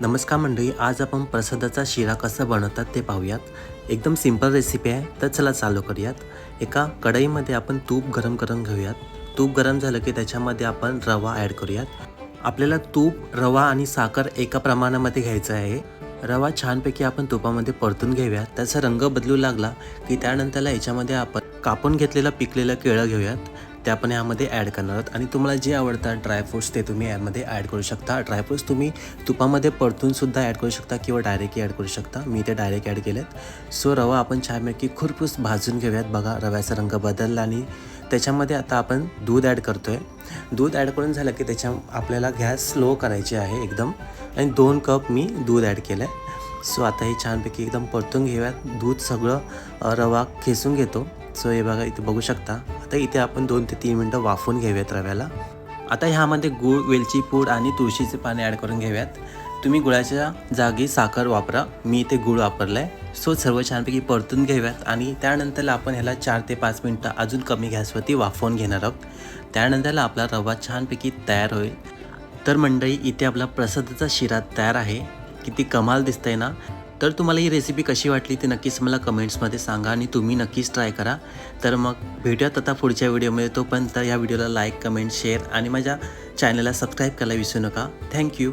नमस्कार मंडळी आज आपण प्रसादाचा शिरा कसा बनवतात ते पाहूयात. एकदम सिंपल रेसिपी आहे तर चला चालू करूयात. एका कढईमध्ये आपण तूप गरम करून घेऊयात. तूप गरम झालं की त्याच्यामध्ये आपण रवा ॲड करूयात. आपल्याला तूप रवा आणि साखर एका प्रमाणामध्ये घ्यायचं आहे. रवा छानपैकी आपण तुपामध्ये परतून घेऊयात. त्याचा रंग बदलू लागला की त्यानंतरला याच्यामध्ये आपण कापून घेतलेलं पिकलेलं केळं घेऊयात. त्या आपण यामध्ये ॲड करणार आहोत. आणि तुम्हाला जे आवडतात ड्रायफ्रूट्स ते तुम्ही यामध्ये ॲड करू शकता. ड्रायफ्रूट्स तुम्ही तुपामध्ये परतूनसुद्धा ॲड करू शकता किंवा डायरेक्टली ॲड करू शकता. मी ते डायरेक्ट ॲड केलेत. सो रवा आपण छानपैकी खुरपूस भाजून घेऊयात. बघा रव्याचा रंग बदलला आणि त्याच्यामध्ये आता आपण दूध ॲड करतो आहे दूध ॲड करून झालं की त्याच्या आपल्याला गॅस स्लो करायची आहे एकदम. आणि दोन कप मी दूध ॲड केलं आहे सो आता हे छानपैकी एकदम परतून घेऊयात. दूध सगळं रवा खेचून घेतो. सो हे बघा इथे बघू शकता. आता इथे आपण दोन ते तीन मिनटं वाफवून घेऊयात रव्याला. आता ह्यामध्ये गूळ वेलची पूड आणि तुळशीचे पाणी ॲड करून घेऊयात. तुम्ही गुळाच्या जागी साखर वापरा. मी इथे गूळ वापरला आहे सो सर्व छानपैकी परतून घेऊयात आणि त्यानंतर आपण ह्याला चार ते पाच मिनटं अजून कमी गॅसवरती वाफवून घेणार आहोत. त्यानंतर आपला रवा छानपैकी तयार होईल. तर मंडळी इथे आपला प्रसादाचा शिरा तयार आहे. किती कमाल दिसतंय ना? तर तुम्हाला ही रेसिपी कशी वाटली ते नक्कीच मला कमेंट्समध्ये सांगा आणि तुम्ही नक्कीच ट्राय करा. तर मग भेटूयात आता पुढच्या व्हिडिओमध्ये तोपर्यंत या व्हिडिओला लाईक कमेंट शेअर आणि माझ्या चॅनलला सबस्क्राईब करायला विसरू नका. थँक्यू